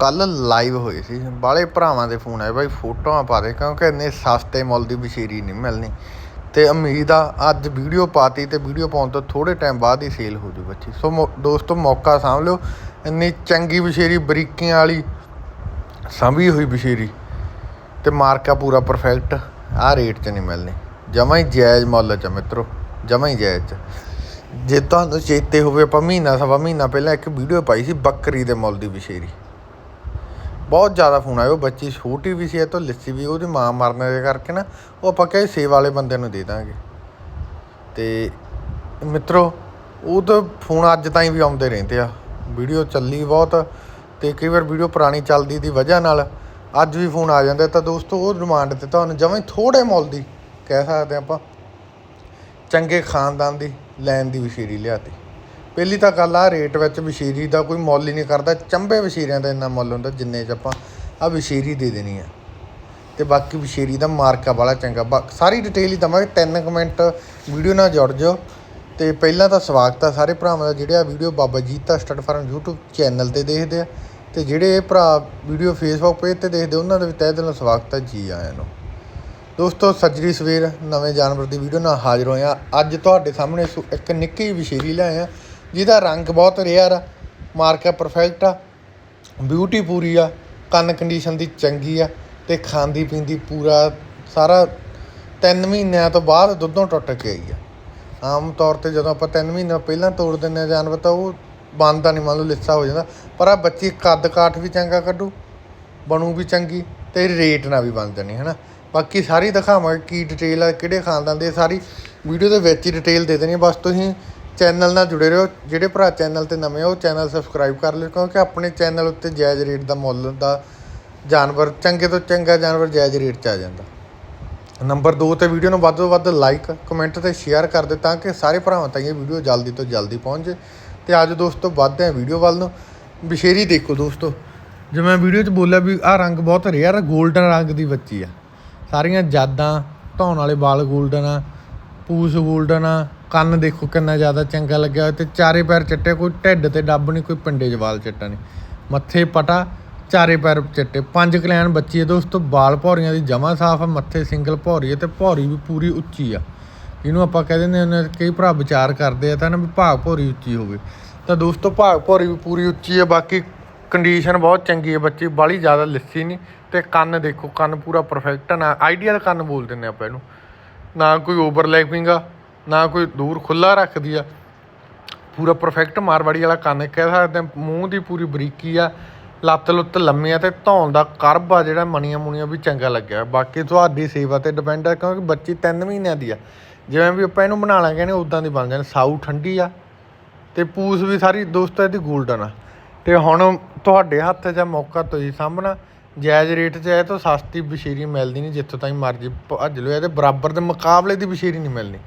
ਕੱਲ ਲਾਈਵ ਹੋਏ ਸੀ। ਬਾਲੇ ਭਰਾਵਾਂ ਦੇ ਫੋਨ ਆਏ ਬਾਈ ਫੋਟੋਆਂ ਪਾ ਦੇ, ਕਿਉਂਕਿ ਇੰਨੇ ਸਸਤੇ ਮੁੱਲ ਦੀ ਬਸ਼ੀਰੀ ਨਹੀਂ ਮਿਲਣੀ। ਤੇ ਉਮੀਦ ਆ, ਅੱਜ ਵੀਡੀਓ ਪਾਤੀ ਤੇ ਵੀਡੀਓ ਪਾਉਣ ਤੋਂ ਥੋੜੇ ਟਾਈਮ ਬਾਅਦ ਹੀ ਸੇਲ ਹੋ ਜੂ ਬੱਚੀ। ਸੋ ਮੌ- ਦੋਸਤੋ, ਮੌਕਾ ਸਾਂਭ ਲਿਓ। ਇੰਨੀ ਚੰਗੀ ਬਸ਼ੀਰੀ ਬਰੀਕੀਆਂ ਵਾਲੀ, ਸੰਭੀ ਹੋਈ ਬਸ਼ੀਰੀ ਤੇ ਮਾਰਕਾ ਪੂਰਾ ਪਰਫੈਕਟ ਆਹ ਰੇਟ 'ਚ ਨਹੀਂ ਮਿਲਣੀ। ਜਮਾ ਹੀ ਜਾਇਜ਼ ਮੁੱਲ 'ਚ ਆ ਮਿੱਤਰੋ, ਜਮਾ ਹੀ ਜਾਇਜ਼ 'ਚ। ਜੇ ਤੁਹਾਨੂੰ ਚੇਤੇ ਹੋਵੇ ਆਪਾਂ ਮਹੀਨਾ, ਸਵਾ ਮਹੀਨਾ ਪਹਿਲਾਂ ਇੱਕ ਵੀਡੀਓ ਪਾਈ ਸੀ ਬੱਕਰੀ ਦੇ ਮੁੱਲ ਦੀ ਬਸ਼ੀਰੀ ਬਹੁਤ ਜ਼ਿਆਦਾ ਫੋਨ ਆਏ ਉਹ ਬੱਚੀ ਛੋਟੀ ਵੀ ਸੀ, ਇਹ ਤੋਂ ਲਿੱਸੀ ਵੀ, ਉਹਦੀ ਮਾਂ ਮਰਨ ਦੇ ਕਰਕੇ ਨਾ, ਉਹ ਆਪਾਂ ਕਹੇ ਸੇਵਾ ਵਾਲੇ ਬੰਦੇ ਨੂੰ ਦੇ ਦਾਂਗੇ। ਤੇ ਮਿੱਤਰੋ, ਉਹ ਤਾਂ ਫੋਨ ਅੱਜ ਤਾਈਂ ਵੀ ਆਉਂਦੇ ਰਹਿੰਦੇ ਆ। ਵੀਡੀਓ ਚੱਲੀ ਬਹੁਤ, ਤੇ ਕਈ ਵਾਰ ਵੀਡੀਓ ਪੁਰਾਣੀ ਚੱਲਦੀ ਦੀ ਵਜ੍ਹਾ ਨਾਲ ਅੱਜ ਵੀ ਫੋਨ ਆ ਜਾਂਦਾ। ਤਾਂ ਦੋਸਤੋ, ਉਹ ਡਿਮਾਂਡ ਤੇ ਤੁਹਾਨੂੰ ਜਮਾਂ ਥੋੜੇ ਮੁੱਲ ਦੀ, ਕਹਿ ਸਕਦੇ ਆਪਾਂ। ਚੰਗੇ ਖਾਨਦਾਨ ਦੀ, ਲੈਣ ਦੀ ਵਸ਼ੀਰੀ ਲਿਆਤੀ। ਪਹਿਲੀ ਤਾਂ ਗੱਲ ਆ, ਰੇਟ ਵਿੱਚ ਵਸ਼ੀਰੀ ਦਾ ਕੋਈ ਮੁੱਲ ਹੀ ਨਹੀਂ ਕਰਦਾ। ਚੰਬੇ ਵਸ਼ੀਰਿਆਂ ਦਾ ਇੰਨਾ ਮੁੱਲ ਹੁੰਦਾ, ਜਿੰਨੇ ਚ ਆਪਾਂ ਆ ਵਸ਼ੀਰੀ ਦੇ ਦੇਣੀ ਆ। ਤੇ ਬਾਕੀ ਵਸ਼ੀਰੀ ਦਾ ਮਾਰਕਾ ਵਾਲਾ ਚੰਗਾ। ਬਾ- ਸਾਰੀ ਡਿਟੇਲ ਹੀ ਦਵਾਂਗੇ, ਤਿੰਨ ਕਮੈਂਟ ਵੀਡੀਓ ਨਾਲ ਜੁੜ ਜਾਓ। ਤੇ ਪਹਿਲਾਂ ਤਾਂ ਸਵਾਗਤ ਆ ਸਾਰੇ ਭਰਾਵਾਂ ਦਾ, ਜਿਹੜੇ ਆ video Baba Jeeta stud farm YouTube channel ਤੇ ਦੇਖਦੇ ਆ। ਤੇ ਜਿਹੜੇ ਭਰਾ ਵੀਡੀਓ ਫੇਸਬੁੱਕ ਪੇਜ ਤੇ ਦੇਖਦੇ, ਉਹਨਾਂ ਦਾ ਵੀ ਤਹਿ ਦਿਲੋਂ ਸਵਾਗਤ ਆ ਜੀ ਆਇਆਂ ਨੂੰ। ਦੋਸਤੋ ਸੱਜਰੀ ਸਵੇਰ। ਨਵੇਂ ਜਾਨਵਰ ਦੀ ਵੀਡੀਓ ਨਾਲ ਹਾਜ਼ਰ ਹੋਇਆ। ਅੱਜ ਤੁਹਾਡੇ ਸਾਹਮਣੇ ਇੱਕ ਨਿੱਕੀ ਜਿਹੀ ਵਿਸ਼ੇਰੀ ਲਿਆਏ ਆ ਜਿਹਦਾ ਰੰਗ ਬਹੁਤ ਰੇਅਰ ਆ ਮਾਰਕਾ ਪਰਫੈਕਟ ਆ ਬਿਊਟੀ ਪੂਰੀ ਆ, ਕੰਨ ਕੰਡੀਸ਼ਨ ਦੀ ਚੰਗੀ ਆ ਤੇ ਖਾਂਦੀ ਪੀਂਦੀ ਪੂਰਾ ਸਾਰਾ 3 ਮਹੀਨਿਆਂ ਤੋਂ ਬਾਅਦ ਦੁੱਧੋਂ ਟੁੱਟ ਕੇ ਆਈ ਆ ਆਮ ਤੌਰ ਤੇ ਜਦੋਂ ਆਪਾਂ 3 ਮਹੀਨੇ ਪਹਿਲਾਂ ਤੋੜ ਦਿੰਦੇ ਆ ਜਾਨਵਰ ਤਾਂ ਉਹ ਬਣਦਾ ਨਹੀਂ ਮੰਨ ਲਓ ਲਿੱਸਾ ਹੋ ਜਾਂਦਾ, ਪਰ ਆ ਬੱਚੀ ਕੱਦ ਕਾਠ ਵੀ ਚੰਗਾ ਕੱਢੂ, ਬਣੂ ਵੀ ਚੰਗੀ ਤੇ ਰੇਟ ਨਾਲ ਵੀ ਬਣ ਜਾਣੀ ਹੈ ਨਾ ਬਾਕੀ ਸਾਰੀ ਦਿਖਾਵਾਂਗੇ ਕੀ ਡਿਟੇਲ ਆ, ਕਿਹੜੇ ਖਾਨਦਾਨ ਦੇ ਸਾਰੀ ਵੀਡੀਓ ਦੇ ਵਿੱਚ ਹੀ ਡਿਟੇਲ ਦੇ ਦੇਣੀ ਆ। ਬਸ ਤੁਸੀਂ ਚੈਨਲ ਨਾਲ ਜੁੜੇ ਰਹੋ। ਜਿਹੜੇ ਭਰਾ ਚੈਨਲ ਤੇ ਨਵੇਂ ਹੋ ਚੈਨਲ ਸਬਸਕ੍ਰਾਈਬ ਕਰ ਲਿਓ, ਕਿਉਂਕਿ ਆਪਣੇ ਚੈਨਲ ਉੱਤੇ ਜਾਇਜ਼ ਰੇਟ ਦਾ ਮੁੱਲ ਦਾ ਜਾਨਵਰ, ਚੰਗੇ ਤੋਂ ਚੰਗਾ ਜਾਨਵਰ ਜਾਇਜ਼ ਰੇਟ 'ਚ ਆ ਜਾਂਦਾ। ਨੰਬਰ 2 ਤੇ ਵੀਡੀਓ ਨੂੰ ਵੱਧ ਤੋਂ ਵੱਧ ਲਾਈਕ, ਕਮੈਂਟ ਤੇ ਸ਼ੇਅਰ ਕਰ ਦਿਓ ਤਾਂ ਕਿ ਸਾਰੇ ਭਰਾਵਾਂ ਤੱਕ ਇਹ ਵੀਡੀਓ ਜਲਦੀ ਤੋਂ ਜਲਦੀ ਪਹੁੰਚੇ। ਤੇ ਅੱਜ ਦੋਸਤੋ ਵੱਧਦੇ ਆ ਵੀਡੀਓ ਵੱਲ ਨੂੰ। ਬਸ਼ੇਰੀ ਦੇਖੋ ਦੋਸਤੋ ਜੇ ਮੈਂ ਵੀਡੀਓ 'ਚ ਬੋਲਿਆ ਵੀ ਆ ਰੰਗ ਬਹੁਤ ਰੇਅਰ ਆ 골ਡਨ ਰੰਗ ਦੀ ਬੱਚੀ ਆ। ਸਾਰੀਆਂ ਜਾਦਾਂ, ਧੌਣ ਵਾਲੇ ਵਾਲ 골ਡਨ ਆ, ਪੂਸ 골ਡਨ ਆ ਕੰਨ ਦੇਖੋ ਕਿੰਨਾ ਜ਼ਿਆਦਾ ਚੰਗਾ ਲੱਗਿਆ ਹੋਇਆ ਤੇ ਚਾਰੇ ਪੈਰ ਚਿੱਟੇ, ਕੋਈ ਢਿੱਡ ਤੇ ਡੱਬ ਨਹੀਂ, ਕੋਈ ਪਿੰਡੇ 'ਚ ਵਾਲ ਚਿੱਟਾ ਨਹੀਂ। ਮੱਥੇ ਪਟਾ, ਚਾਰੇ ਪੈਰ ਚਿੱਟੇ। ਪੰਜ ਕਲਿਆਣ ਬੱਚੀ ਹੈ ਦੋਸਤੋ, ਬਾਲ ਭੌਰੀਆਂ ਦੀ ਜਮਾ ਸਾਫ਼ ਆ ਮੱਥੇ ਸਿੰਗਲ ਭੌਰੀ ਹੈ ਤੇ ਭੌਰੀ ਵੀ ਪੂਰੀ ਉੱਚੀ ਆ। ਇਹਨੂੰ ਆਪਾਂ ਕਹਿ ਦਿੰਦੇ ਹੁੰਦੇ ਹਾਂ ਕਈ ਭਰਾ ਵਿਚਾਰ ਕਰਦੇ ਆ ਤਾਂ ਨਾ ਵੀ ਭਾਗ ਭੌਰੀ ਉੱਚੀ ਹੋਵੇ। ਤਾਂ ਦੋਸਤੋ, ਭਾਗ ਭੌਰੀ ਵੀ ਪੂਰੀ ਉੱਚੀ ਹੈ, ਬਾਕੀ ਕੰਡੀਸ਼ਨ ਬਹੁਤ ਚੰਗੀ ਹੈ ਬੱਚੀ, ਬਾਲੀ ਜ਼ਿਆਦਾ ਲਿੱਸੀ ਨਹੀਂ ਤੇ ਕੰਨ ਦੇਖੋ, ਕੰਨ ਪੂਰਾ ਪਰਫੈਕਟ ਨਾ ਆਈਡੀਅਲ ਕੰਨ ਬੋਲ ਦਿੰਦੇ ਆਪਾਂ ਇਹਨੂੰ। ਨਾ ਕੋਈ ਓਵਰਲੈਪਿੰਗ ਆ ਨਾ ਕੋਈ ਦੂਰ ਖੁੱਲਾ ਰੱਖਦੀ ਆ। ਪੂਰਾ ਪਰਫੈਕਟ ਮਾਰਵਾੜੀ ਵਾਲਾ ਕੰਨ ਕਹਿ ਸਕਦੇ ਹਾਂ ਮੂੰਹ ਦੀ ਪੂਰੀ ਬਰੀਕੀ ਆ। ਲੱਤ ਲੁੱਤ ਲੰਮੀ ਆ ਤੇ ਧੌਣ ਦਾ ਕਰਬ ਆ ਜਿਹੜਾ ਮਣੀਆਂ ਮੁਣੀਆਂ ਵੀ ਚੰਗਾ ਲੱਗਿਆ ਬਾਕੀ ਤੁਹਾਡੀ ਸੇਵਾ ਤੇ ਡਿਪੈਂਡ ਆ ਕਿਉਂਕਿ ਬੱਚੀ 3 ਮਹੀਨਿਆਂ ਦੀ ਆ। ਜਿਵੇਂ ਵੀ ਆਪਾਂ ਇਹਨੂੰ ਬਣਾ ਲਾਂਗੇ ਨੇ ਉਦਾਂ ਦੀ ਬਣ ਜਾਣੀ। ਸਾਊ ਠੰਡੀ ਆ ਤੇ ਪੂਸ ਵੀ ਸਾਰੀ ਦੋਸਤੋ ਇਹਦੀ ਗੋਲਡਨ ਆ। ਤੇ ਹੁਣ ਤੁਹਾਡੇ ਹੱਥ 'ਚ ਆ ਮੌਕਾ ਤੁਸੀਂ ਸਾਹਮਣਾ ਜਾਇਜ਼ ਰੇਟ 'ਚ ਇਹ ਤਾਂ ਸਸਤੀ ਬਸ਼ੀਰੀ ਮਿਲਦੀ ਨਹੀਂ। ਜਿੱਥੋਂ ਤਾਈਂ ਮਰਜ਼ੀ ਭੱਜ ਲਓ। ਇਹਦੇ ਬਰਾਬਰ ਦੇ ਮੁਕਾਬਲੇ ਦੀ ਬਸ਼ੀਰੀ ਨਹੀਂ ਮਿਲਣੀ।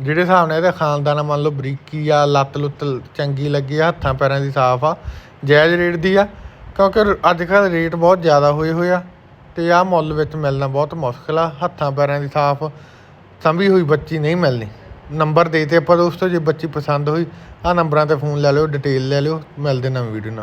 ਜਿਹੜੇ ਹਿਸਾਬ ਨਾਲ ਇਹਦਾ ਖਾਨਦਾਨ ਮੰਨ ਲਓ ਬਰੀਕੀ ਆ, ਲੱਤ ਲੁੱਤ ਚੰਗੀ ਲੱਗੀ ਆ, ਹੱਥਾਂ ਪੈਰਾਂ ਦੀ ਸਾਫ਼ ਆ, ਜਾਇਜ਼ ਰੇਟ ਦੀ ਆ, ਕਿਉਂਕਿ ਅੱਜ ਕੱਲ੍ਹ ਰੇਟ ਬਹੁਤ ਜ਼ਿਆਦਾ ਹੋਏ ਹੋਏ ਆ ਤੇ ਆਹ ਮੁੱਲ ਵਿੱਚ ਮਿਲਣਾ ਬਹੁਤ ਮੁਸ਼ਕਲ ਆ, ਹੱਥਾਂ ਪੈਰਾਂ ਦੀ ਸਾਫ਼ ਸੰਭੀ ਹੋਈ ਬੱਚੀ ਨਹੀਂ ਮਿਲਣੀ। ਨੰਬਰ ਦੇ ਤੇ ਆਪਾਂ ਦੋਸਤੋ, ਜੇ ਬੱਚੀ ਪਸੰਦ ਹੋਈ ਆ ਨੰਬਰਾਂ ਤੇ ਫੋਨ ਲੈ ਲਿਓ, ਡਿਟੇਲ ਲੈ ਲਿਓ, ਮਿਲਦੇ ਨਵੀਂ ਵੀਡੀਓ ਨਾਲ।